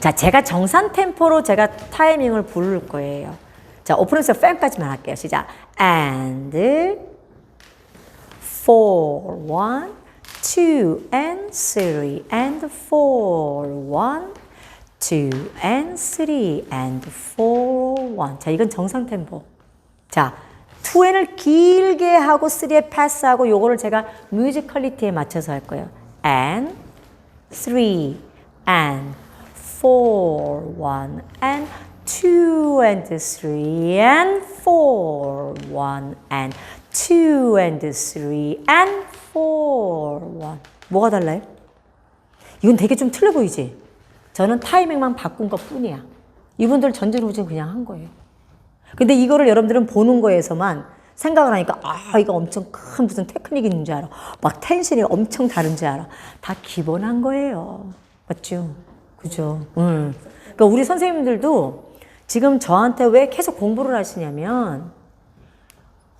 자, 제가 정산 템포로 제가 타이밍을 부를 거예요. 자, 오픈해서 팬까지만 할게요. 시작. And four, one, two, and three, and four, one, two, and three, and four, one. 자, 이건 정상 템포. 자, 2n을 길게 하고 3에 패스하고 요거를 제가 뮤지컬리티에 맞춰서 할 거예요. and 3 and 4 1 and 2 and 3 and 4 1 and 2 and 3 and 4 1 뭐가 달라요? 이건 되게 좀 틀려 보이지? 저는 타이밍만 바꾼 것 뿐이야. 이분들 전진 후진 그냥 한 거예요. 근데 이거를 여러분들은 보는 거에서만 생각을 하니까 아 이거 엄청 큰 무슨 테크닉이 있는 줄 알아. 막 텐션이 엄청 다른 줄 알아. 다 기본한 거예요. 맞죠? 그죠? 응. 그러니까 우리 선생님들도 지금 저한테 왜 계속 공부를 하시냐면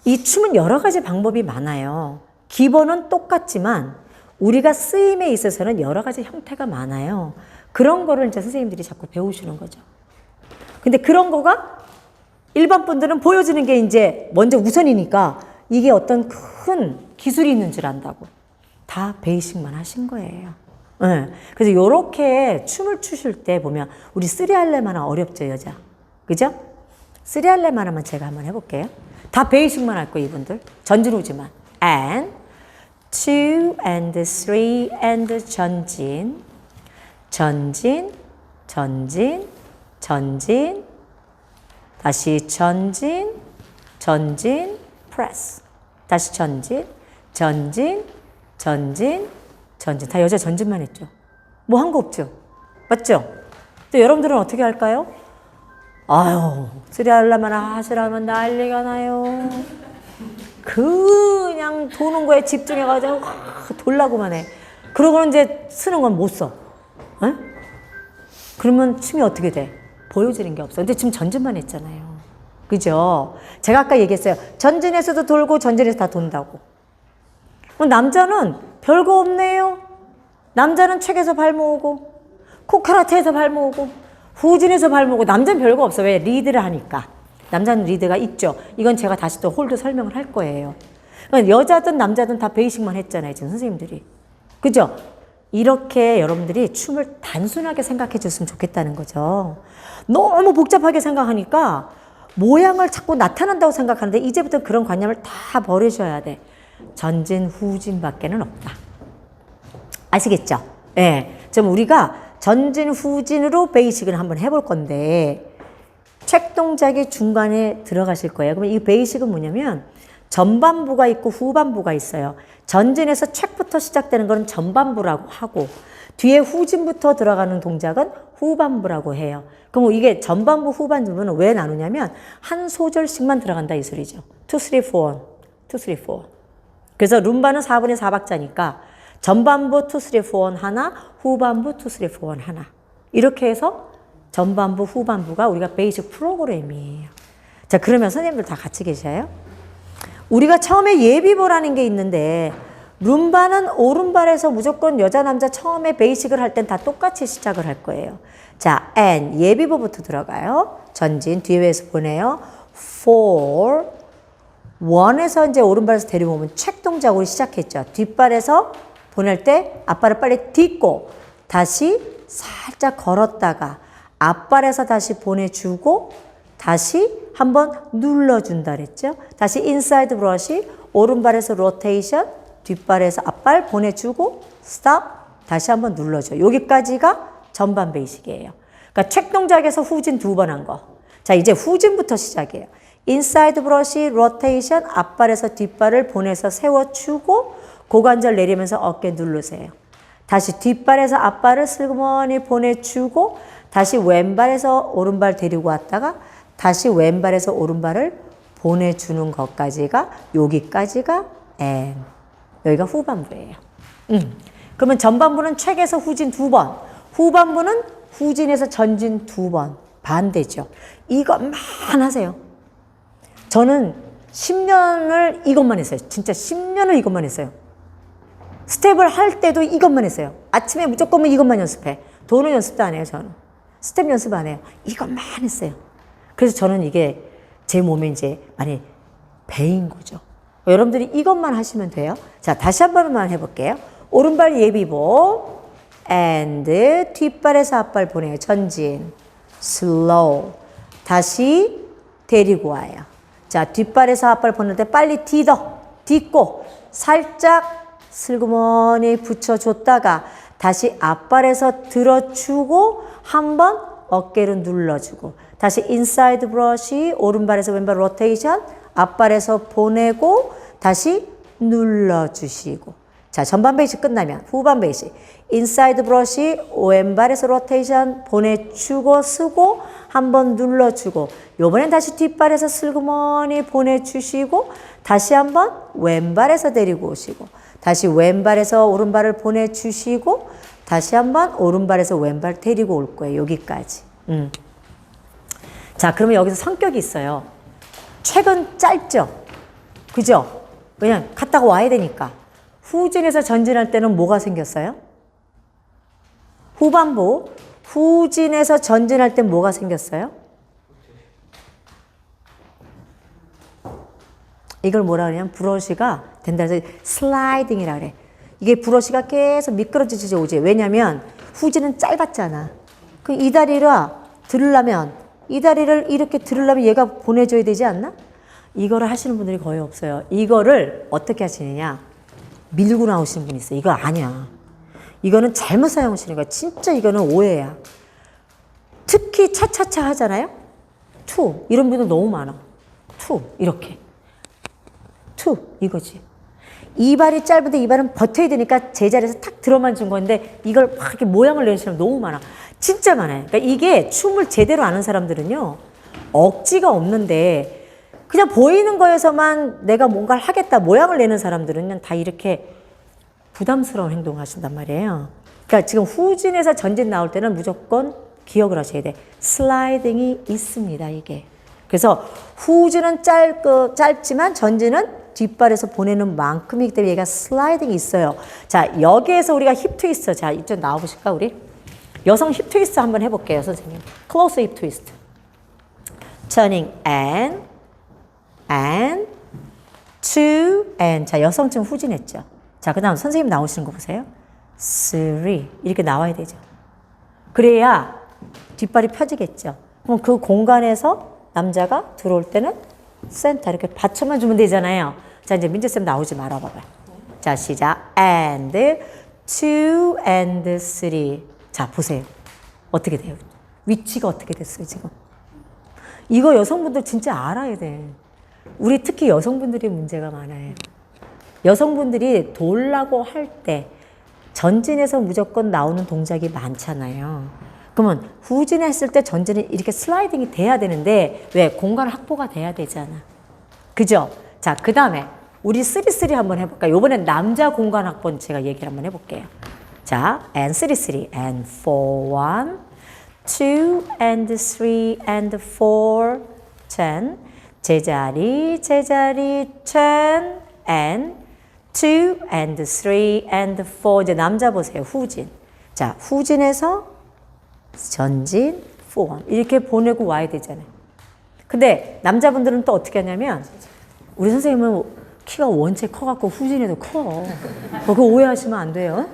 이 춤은 여러 가지 방법이 많아요. 기본은 똑같지만 우리가 쓰임에 있어서는 여러 가지 형태가 많아요. 그런 거를 이제 선생님들이 자꾸 배우시는 거죠. 근데 그런 거가 일반 분들은 보여지는 게 이제 먼저 우선이니까 이게 어떤 큰 기술이 있는 줄 안다고. 다 베이식만 하신 거예요. 예. 그래서 요렇게 춤을 추실 때 보면 우리 쓰리할레만 어렵죠, 여자. 그죠? 쓰리할레만 하면 제가 한번 해볼게요. 다 베이식만 할 거예요, 이분들. 전진우지만. and, two and three and 전진, 전진, 전진, 전진, 다시 전진, 전진, 프레스. 다시 전진, 전진, 전진, 전진. 다 여자 전진만 했죠. 뭐 한 거 없죠. 맞죠? 또 여러분들은 어떻게 할까요? 아유, 쓰리 하려면 하시라면 난리가 나요. 그냥 도는 거에 집중해가지고 돌라고만 해. 그러고는 이제 쓰는 건 못 써. 에? 그러면 춤이 어떻게 돼? 보여지는 게 없어. 근데 지금 전진만 했잖아요. 그죠? 제가 아까 얘기했어요. 전진에서도 돌고 전진에서 다 돈다고. 남자는 별거 없네요. 남자는 책에서 발 모으고, 코카라테에서 발 모으고, 후진에서 발 모으고, 남자는 별거 없어. 왜? 리드를 하니까. 남자는 리드가 있죠. 이건 제가 다시 또 홀드 설명을 할 거예요. 그러니까 여자든 남자든 다 베이식만 했잖아요. 지금 선생님들이. 그죠? 이렇게 여러분들이 춤을 단순하게 생각해 줬으면 좋겠다는 거죠. 너무 복잡하게 생각하니까 모양을 자꾸 나타난다고 생각하는데 이제부터 그런 관념을 다 버리셔야 돼. 전진, 후진 밖에는 없다. 아시겠죠? 예. 네. 좀 우리가 전진, 후진으로 베이식을 한번 해볼 건데, 책 동작이 중간에 들어가실 거예요. 그러면 이 베이식은 뭐냐면, 전반부가 있고 후반부가 있어요. 전진에서 책부터 시작되는 것은 전반부라고 하고 뒤에 후진부터 들어가는 동작은 후반부라고 해요. 그럼 이게 전반부 후반부는 왜 나누냐면 한 소절씩만 들어간다 이 소리죠. 2, 3, 4, 2, 3, 4. 그래서 룸바는 4분의 4박자니까 전반부 2, 3, 4 하나, 후반부 2, 3, 4 하나. 이렇게 해서 전반부, 후반부가 우리가 베이직 프로그램이에요. 자, 그러면 선생님들 다 같이 계셔요? 우리가 처음에 예비보라는 게 있는데 룸바는 오른발에서 무조건 여자 남자 처음에 베이식을 할 땐 다 똑같이 시작을 할 거예요. 자, and 예비보부터 들어가요. 전진 뒤에서 보내요. for 원에서 이제 오른발에서 데려오면 책 동작으로 시작했죠. 뒷발에서 보낼 때 앞발을 빨리 딛고 다시 살짝 걸었다가 앞발에서 다시 보내주고 다시 한번 눌러준다 그랬죠. 다시 인사이드 브러쉬, 오른발에서 로테이션, 뒷발에서 앞발 보내주고 스탑, 다시 한번 눌러줘. 여기까지가 전반 베이식이에요. 그러니까 책 동작에서 후진 두 번 한 거. 자, 이제 후진부터 시작이에요. 인사이드 브러쉬, 로테이션, 앞발에서 뒷발을 보내서 세워주고 고관절 내리면서 어깨 누르세요. 다시 뒷발에서 앞발을 슬그머니 보내주고 다시 왼발에서 오른발 데리고 왔다가 다시 왼발에서 오른발을 보내주는 것까지가 여기까지가 N. 여기가 후반부예요. 음. 그러면 전반부는 책에서 후진 두 번, 후반부는 후진에서 전진 두 번. 반대죠. 이것만 하세요. 저는 10년을 이것만 했어요. 진짜 10년을 이것만 했어요. 스텝을 할 때도 이것만 했어요. 아침에 무조건 이것만 연습해. 돈은 연습도 안 해요, 저는. 스텝 연습 안 해요. 이것만 했어요. 그래서 저는 이게 제 몸에 이제 많이 배인 거죠. 여러분들이 이것만 하시면 돼요. 자, 다시 한 번만 해볼게요. 오른발 예비보, and 뒷발에서 앞발 보내요. 전진, slow. 다시 데리고 와요. 자, 뒷발에서 앞발 보낼 때 빨리 디더, 딛고 살짝 슬그머니 붙여줬다가 다시 앞발에서 들어주고 한 번 어깨를 눌러주고 다시 인사이드 브러쉬 오른발에서 왼발 로테이션 앞발에서 보내고 다시 눌러주시고. 자 전반 베이스 끝나면 후반 베이스 인사이드 브러쉬 왼발에서 로테이션 보내주고 쓰고 한번 눌러주고 요번엔 다시 뒷발에서 슬그머니 보내주시고 다시 한번 왼발에서 데리고 오시고 다시 왼발에서 오른발을 보내주시고 다시 한번 오른발에서 왼발 데리고 올 거예요. 여기까지. 음. 자 그러면 여기서 성격이 있어요. 최근 짧죠? 그죠? 왜냐 갔다가 와야 되니까. 후진에서 전진할 때는 뭐가 생겼어요? 후반부? 후진에서 전진할 때 뭐가 생겼어요? 이걸 뭐라 그러냐면 브러쉬가 된다 해서 슬라이딩이라 그래. 이게 브러쉬가 계속 미끄러지지 오지. 왜냐면 후진은 짧았잖아. 그 이 다리를 들으려면 이 다리를 이렇게 들으려면 얘가 보내줘야 되지 않나? 이거를 하시는 분들이 거의 없어요. 이거를 어떻게 하시느냐? 밀고 나오시는 분이 있어요. 이거 아니야. 이거는 잘못 사용하시는 거야. 진짜 이거는 오해야. 특히 차차차 하잖아요. 투 이런 분들 너무 많아. 투 이렇게. 투 이거지. 이 발이 짧은데 이 발은 버텨야 되니까 제자리에서 탁 들어만 준 건데 이걸 막 이렇게 모양을 내는 사람 너무 많아. 진짜 많아요. 그러니까 이게 춤을 제대로 아는 사람들은요. 억지가 없는데 그냥 보이는 거에서만 내가 뭔가를 하겠다 모양을 내는 사람들은 다 이렇게 부담스러운 행동을 하신단 말이에요. 그러니까 지금 후진에서 전진 나올 때는 무조건 기억을 하셔야 돼. 슬라이딩이 있습니다, 이게. 그래서 후진은 짧, 짧지만 전진은 뒷발에서 보내는 만큼이기 때문에 얘가 슬라이딩이 있어요. 자, 여기에서 우리가 힙 트위스트. 자, 이쪽 나와보실까, 우리? 여성 힙 트위스트 한번 해볼게요, 선생님. 클로스 힙 트위스트. turning and, and, two, and. 자, 여성 지금 후진했죠. 자, 그 다음 선생님 나오시는 거 보세요. three. 이렇게 나와야 되죠. 그래야 뒷발이 펴지겠죠. 그럼 그 공간에서 남자가 들어올 때는 센터 이렇게 받쳐만 주면 되잖아요. 자, 이제 민재쌤 나오지 말아 봐봐. 자, 시작. and, two, and three. 자, 보세요. 어떻게 돼요? 위치가 어떻게 됐어요, 지금? 이거 여성분들 진짜 알아야 돼. 우리 특히 여성분들이 문제가 많아요. 여성분들이 돌라고 할 때 전진해서 무조건 나오는 동작이 많잖아요. 그러면 후진했을 때 전진이 이렇게 슬라이딩이 돼야 되는데 왜 공간 확보가 돼야 되잖아. 그죠? 자, 그 다음에 우리 쓰리쓰리 한번 해볼까요? 요번엔 남자 공간 확보는 제가 얘기를 한번 해볼게요. 자, and 쓰리쓰리. and four one two and three and four ten. 제자리 제자리 ten and two and three and four. 이제 남자 보세요 후진. 자 후진에서 전진 four 이렇게 보내고 와야 되잖아요. 근데 남자분들은 또 어떻게 하냐면 우리 선생님은 키가 원체 커갖고 후진에도 커 어, 그거 오해하시면 안 돼요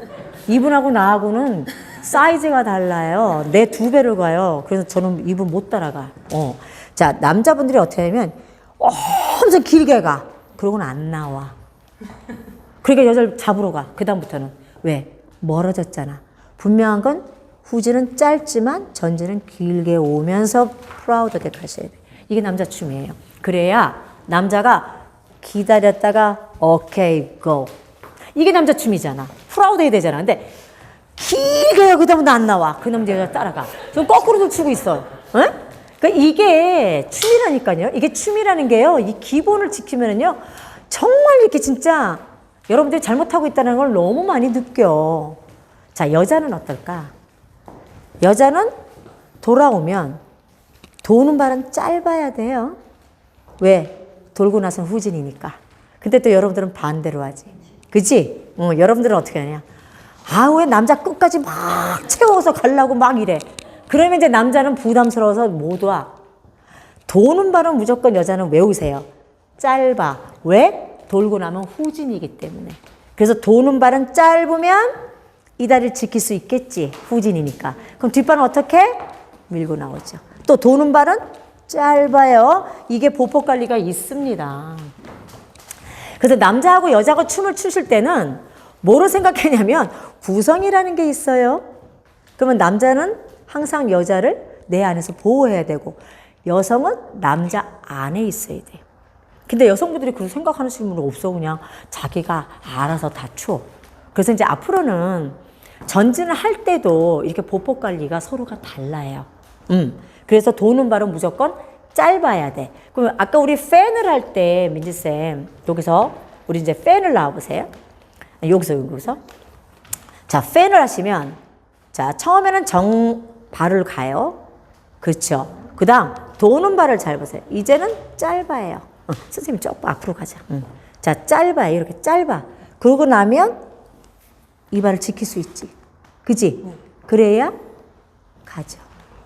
이분하고 나하고는 사이즈가 달라요 내 두 배를 가요 그래서 저는 이분 못 따라가 어. 자 남자분들이 어떻게 하냐면 엄청 길게 가 그러고는 안 나와 그러니까 여자를 잡으러 가. 그다음부터는. 왜? 멀어졌잖아. 분명한 건 후진은 짧지만 전진은 길게 오면서 프라우드하게 가셔야 돼. 이게 남자 춤이에요. 그래야 남자가 기다렸다가 오케이 고. 이게 남자 춤이잖아. 프라우드 해야 되잖아. 근데 길게 요 그다음부터 안 나와. 그 남자 여자 따라가. 좀 거꾸로도 추고 있어. 응? 그러니까 이게 춤이라니까요. 이게 춤이라는 게요. 이 기본을 지키면은요. 정말 이렇게 진짜 여러분들이 잘못하고 있다는 걸 너무 많이 느껴. 자, 여자는 어떨까? 여자는 돌아오면 도는 발은 짧아야 돼요. 왜? 돌고 나선 후진이니까. 근데 또 여러분들은 반대로 하지. 그치? 어, 여러분들은 어떻게 하냐? 아, 왜 남자 끝까지 막 채워서 가려고 막 이래. 그러면 이제 남자는 부담스러워서 못 와. 도는 발은 무조건 여자는 외우세요. 짧아. 왜? 돌고 나면 후진이기 때문에. 그래서 도는 발은 짧으면 이 다리를 지킬 수 있겠지. 후진이니까. 그럼 뒷발은 어떻게? 밀고 나오죠. 또 도는 발은 짧아요. 이게 보폭 관리가 있습니다. 그래서 남자하고 여자가 춤을 추실 때는 뭐로 생각했냐면 구성이라는 게 있어요. 그러면 남자는 항상 여자를 내 안에서 보호해야 되고 여성은 남자 안에 있어야 돼요. 근데 여성분들이 그렇게 생각하는 분은 없어. 그냥 자기가 알아서 다 추어. 그래서 이제 앞으로는 전진을 할 때도 이렇게 보폭 관리가 서로가 달라요. 음. 그래서 도는 발은 무조건 짧아야 돼. 그럼 아까 우리 팬을 할 때 민지쌤 여기서 우리 이제 팬을 나와보세요. 여기서 여기서 자 팬을 하시면 자 처음에는 정 발을 가요. 그렇죠. 그 다음 도는 발을 잘 보세요. 이제는 짧아요. 어, 선생님 조금 앞으로 가자. 응. 자 짧아요. 이렇게 짧아. 그러고 나면 이 발을 지킬 수 있지. 그지? 그래야 가죠.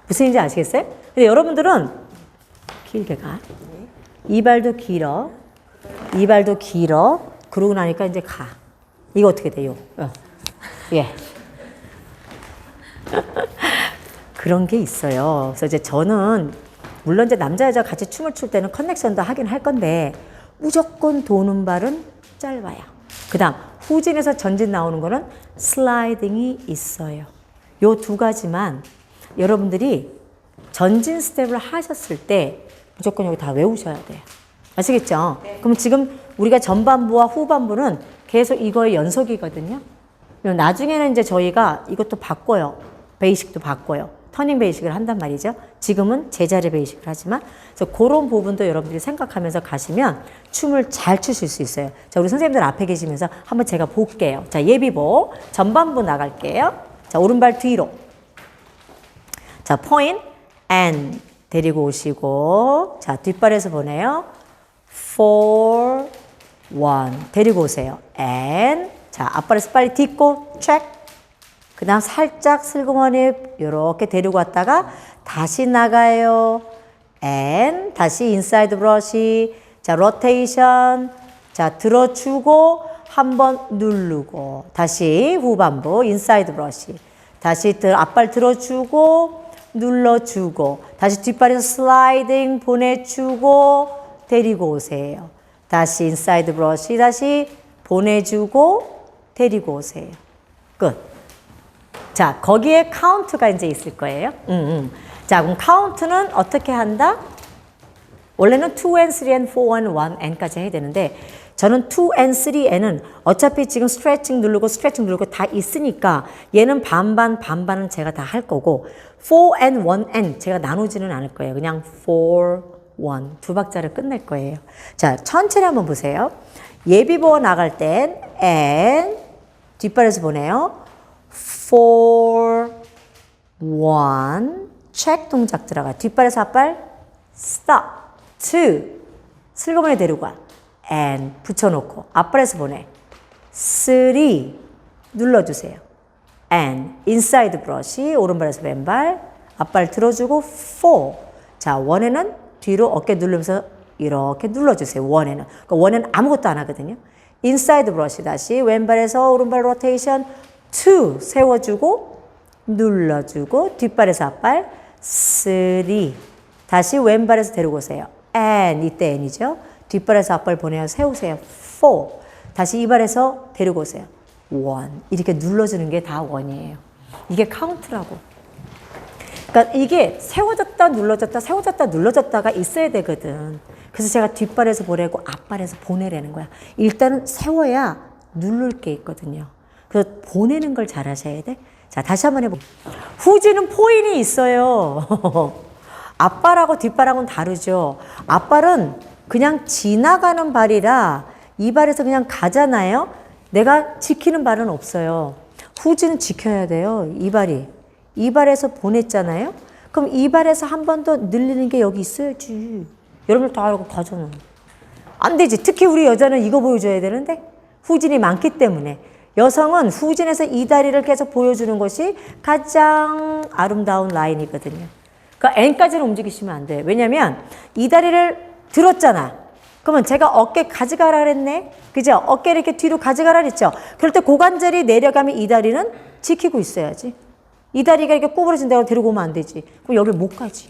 무슨 얘기인지 아시겠어요? 근데 여러분들은 길게 가. 이 발도 길어. 이 발도 길어. 그러고 나니까 이제 가. 이거 어떻게 돼요? 어. 예. 그런 게 있어요. 그래서 이제 저는 물론 이제 남자 여자 같이 춤을 출 때는 커넥션도 하긴 할 건데 무조건 도는 발은 짧아요. 그다음 후진에서 전진 나오는 거는 슬라이딩이 있어요. 요 두 가지만 여러분들이 전진 스텝을 하셨을 때 무조건 여기 다 외우셔야 돼요. 아시겠죠? 그럼 지금 우리가 전반부와 후반부는 계속 이거의 연속이거든요. 나중에는 이제 저희가 이것도 바꿔요. 베이식도 바꿔요. 터닝 베이식을 한단 말이죠. 지금은 제자리 베이식을 하지만 그래서 그런 부분도 여러분들이 생각하면서 가시면 춤을 잘 추실 수 있어요. 자, 우리 선생님들 앞에 계시면서 한번 제가 볼게요. 자, 예비보 전반부 나갈게요. 자, 오른발 뒤로. 자, point and 데리고 오시고 자, 뒷발에서 보내요. four, one 데리고 오세요. and 자, 앞발에서 빨리 딛고 check 그 다음 살짝 슬그머니 이렇게 데리고 왔다가 다시 나가요. and 다시 인사이드 브러쉬 자 로테이션 자 들어주고 한번 누르고 다시 후반부 인사이드 브러쉬 다시 들, 앞발 들어주고 눌러주고 다시 뒷발에서 슬라이딩 보내주고 데리고 오세요. 다시 인사이드 브러쉬 다시 보내주고 데리고 오세요. 끝. 자, 거기에 카운트가 이제 있을 거예요. 음, 음. 자, 그럼 카운트는 어떻게 한다? 원래는 2and 3 and 4 and 1 and까지 해야 되는데 저는 2 and 3 and은 어차피 지금 스트레칭 누르고 스트레칭 누르고 다 있으니까 얘는 반반 반반은 제가 다 할 거고 4 and 1 and 제가 나누지는 않을 거예요. 그냥 4, 1 두 박자를 끝낼 거예요. 자, 천천히 한번 보세요. 예비보어 나갈 땐 and 뒷발에서 보내요. four, one, check 동작 들어가. 뒷발에서 앞발, stop, two, 슬그머니 데리고 와. And 붙여놓고 앞발에서 보내. three, 눌러주세요. and inside 브러쉬, 오른발에서 왼발, 앞발 들어주고 four. 자, 원에는 뒤로 어깨 누르면서 이렇게 눌러주세요. 원에는. 그러니까 원에는 아무것도 안 하거든요. 인사이드 브러쉬 다시 왼발에서 오른발 로테이션 two 세워주고 눌러주고 뒷발에서 앞발 three 다시 왼발에서 데리고 오세요. and 이때 n이죠. 뒷발에서 앞발 보내요. 세우세요. four 다시 이발에서 데리고 오세요. one 이렇게 눌러주는 게 다 원이에요. 이게 카운트라고. 그러니까 이게 세워졌다 눌러졌다 세워졌다 눌러졌다가 있어야 되거든. 그래서 제가 뒷발에서 보내고 앞발에서 보내라는 거야. 일단은 세워야 누를 게 있거든요. 그래서 보내는 걸 잘 하셔야 돼. 자, 다시 한번 해보. 후지는 포인이 있어요. 앞발하고 뒷발하고는 다르죠. 앞발은 그냥 지나가는 발이라 이 발에서 그냥 가잖아요. 내가 지키는 발은 없어요. 후지는 지켜야 돼요. 이 발이. 이 발에서 보냈잖아요. 그럼 이 발에서 한 번 더 늘리는 게 여기 있어야지. 여러분들 다 알고 가잖아. 안 되지. 특히 우리 여자는 이거 보여줘야 되는데 후진이 많기 때문에 여성은 후진에서 이 다리를 계속 보여주는 것이 가장 아름다운 라인이거든요. 그러니까 N까지는 움직이시면 안 돼요. 왜냐면 이 다리를 들었잖아. 그러면 제가 어깨 가져가라 그랬네. 그죠? 어깨를 이렇게 뒤로 가져가라 그랬죠. 그럴 때 고관절이 내려가면 이 다리는 지키고 있어야지. 이 다리가 이렇게 구부러진다고 데리고 오면 안 되지. 그럼 여기 못 가지.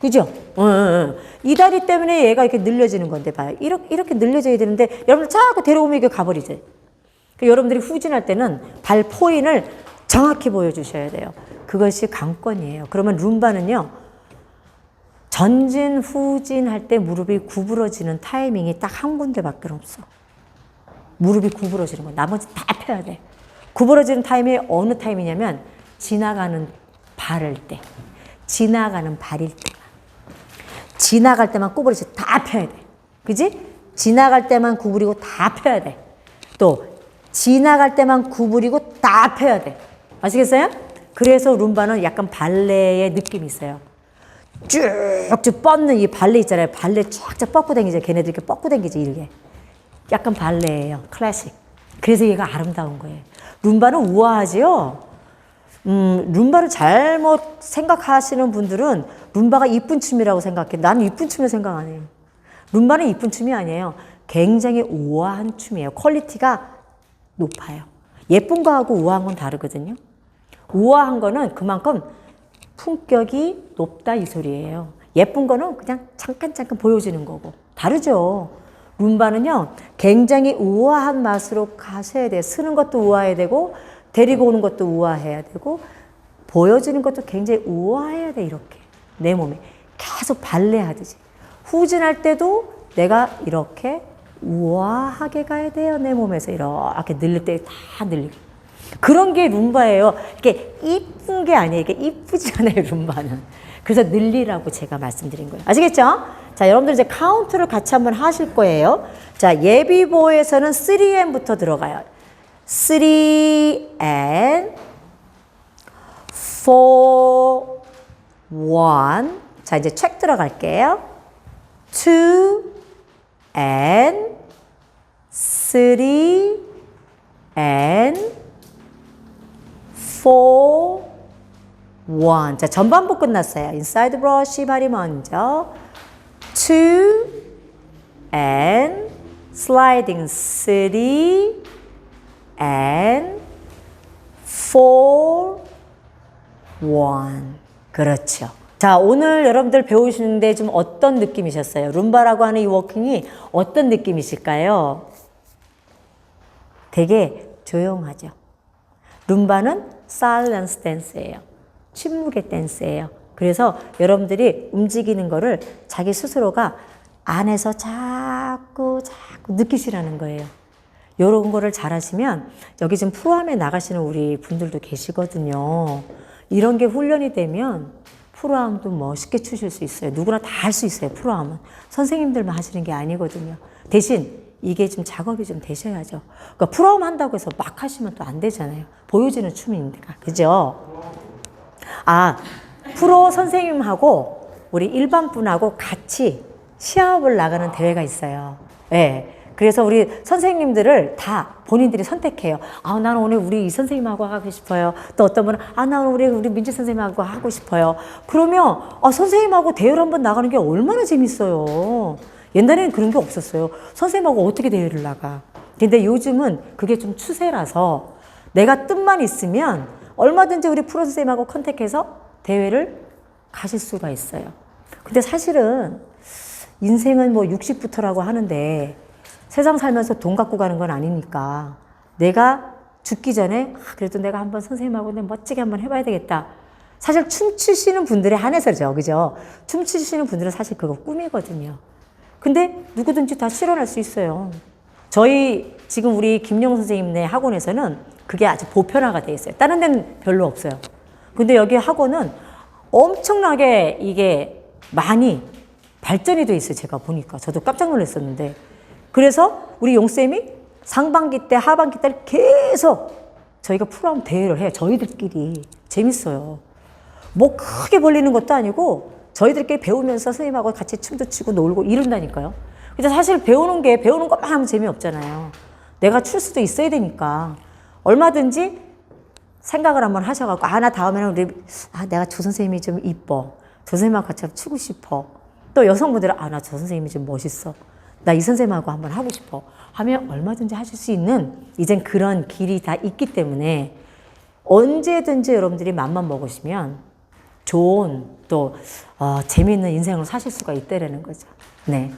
그죠? 어, 어, 어. 이 다리 때문에 얘가 이렇게 늘려지는 건데 봐요. 이렇게, 이렇게 늘려져야 되는데 여러분들 자꾸 데려오면 이게 가버리죠. 그 여러분들이 후진할 때는 발 포인을 정확히 보여주셔야 돼요. 그것이 강권이에요. 그러면 룸바는요, 전진, 후진 할 때 무릎이 구부러지는 타이밍이 딱 한 군데밖에 없어. 무릎이 구부러지는 거. 나머지 다 펴야 돼. 구부러지는 타이밍이 어느 타임이냐면, 지나가는 발을 때. 지나가는 발일 때. 지나갈 때만 구부러지 다 펴야 돼. 그지? 지나갈 때만 구부리고 다 펴야 돼. 또 지나갈 때만 구부리고 다 펴야 돼. 아시겠어요? 그래서 룸바는 약간 발레의 느낌이 있어요. 쭉쭉 뻗는 이 발레 있잖아요. 발레 쫙쫙 뻗고 다니죠. 걔네들 이렇게 뻗고 다니지 이렇게. 약간 발레예요. 클래식. 그래서 얘가 아름다운 거예요. 룸바는 우아하지요. 음, 룸바를 잘못 생각하시는 분들은 룸바가 이쁜 춤이라고 생각해. 나는 이쁜 춤을 생각 안 해요. 룸바는 이쁜 춤이 아니에요. 굉장히 우아한 춤이에요. 퀄리티가 높아요. 예쁜 거하고 우아한 건 다르거든요. 우아한 거는 그만큼 품격이 높다 이 소리예요. 예쁜 거는 그냥 잠깐 잠깐 보여지는 거고 다르죠. 룸바는요 굉장히 우아한 맛으로 가셔야 돼. 쓰는 것도 우아해야 되고 데리고 오는 것도 우아해야 되고 보여지는 것도 굉장히 우아해야 돼 이렇게 내 몸에 계속 발레하듯이 후진할 때도 내가 이렇게 우아하게 가야 돼요 내 몸에서 이렇게 늘릴 때 다 늘리고 그런 게 룸바예요. 이게 이쁜 게 아니에요. 이게 이쁘지 않아요, 룸바는. 그래서 늘리라고 제가 말씀드린 거예요. 아시겠죠? 자, 여러분들 이제 카운트를 같이 한번 하실 거예요. 자, 예비보에서는 3N부터 들어가요. 3N, 4, 1. 자, 이제 책 들어갈게요. 2, N, 3, N, 4, 1. 자, 전반부 끝났어요. 인사이드 브러쉬 발이 먼저. 2, and sliding 3, and 4, 1. 그렇죠. 자, 오늘 여러분들 배우시는데 좀 어떤 느낌이셨어요? 룸바라고 하는 이 워킹이 어떤 느낌이실까요? 되게 조용하죠. 룸바는 사일런스 댄스예요. 침묵의 댄스예요. 그래서 여러분들이 움직이는 거를 자기 스스로가 안에서 자꾸 자꾸 느끼시라는 거예요. 이런 거를 잘 하시면 여기 지금 프로암에 나가시는 우리 분들도 계시거든요. 이런 게 훈련이 되면 프로암도 멋있게 추실 수 있어요. 누구나 다 할 수 있어요. 프로암은 선생님들만 하시는 게 아니거든요. 대신 이게 좀 작업이 좀 되셔야죠. 그러니까 프로암 한다고 해서 막 하시면 또 안 되잖아요. 보여지는 춤이니까. 그죠? 아, 프로 선생님하고 우리 일반 분하고 같이 시합을 나가는 대회가 있어요. 예. 네. 그래서 우리 선생님들을 다 본인들이 선택해요. 아, 나는 오늘 우리 이 선생님하고 하고 싶어요. 또 어떤 분은, 아, 나는 우리, 우리 민지 선생님하고 하고 싶어요. 그러면, 아, 선생님하고 대회를 한번 나가는 게 얼마나 재밌어요. 옛날에는 그런 게 없었어요. 선생님하고 어떻게 대회를 나가. 근데 요즘은 그게 좀 추세라서 내가 뜻만 있으면 얼마든지 우리 프로 선생님하고 컨택해서 대회를 가실 수가 있어요. 근데 사실은 인생은 뭐 60부터라고 하는데 세상 살면서 돈 갖고 가는 건 아니니까 내가 죽기 전에 아, 그래도 내가 한번 선생님하고 내 멋지게 한번 해봐야 되겠다. 사실 춤추시는 분들에 한해서죠. 그죠? 춤추시는 분들은 사실 그거 꿈이거든요. 근데 누구든지 다 실현할 수 있어요. 저희 지금 우리 김용 선생님네 학원에서는 그게 아주 보편화가 돼 있어요. 다른 데는 별로 없어요. 근데 여기 학원은 엄청나게 이게 많이 발전이 돼 있어요. 제가 보니까. 저도 깜짝 놀랐었는데. 그래서 우리 용 쌤이 상반기 때, 하반기 때 계속 저희가 프로그램 대회를 해요. 저희들끼리. 재밌어요. 뭐 크게 벌리는 것도 아니고 저희들끼리 배우면서 선생님하고 같이 춤도 추고 놀고 이런다니까요. 근데 사실 배우는 게 배우는 것만 하면 재미없잖아요. 내가 출 수도 있어야 되니까. 얼마든지 생각을 한번 하셔갖고 아 나 다음에는 우리 아 내가 조 선생님이 좀 이뻐 조 선생님하고 같이 추고 싶어 또 여성분들은 아 나 조 선생님이 좀 멋있어 나 이 선생님하고 한번 하고 싶어 하면 얼마든지 하실 수 있는 이젠 그런 길이 다 있기 때문에 언제든지 여러분들이 맘만 먹으시면 좋은 또 어, 재미있는 인생을 사실 수가 있다라는 거죠. 네.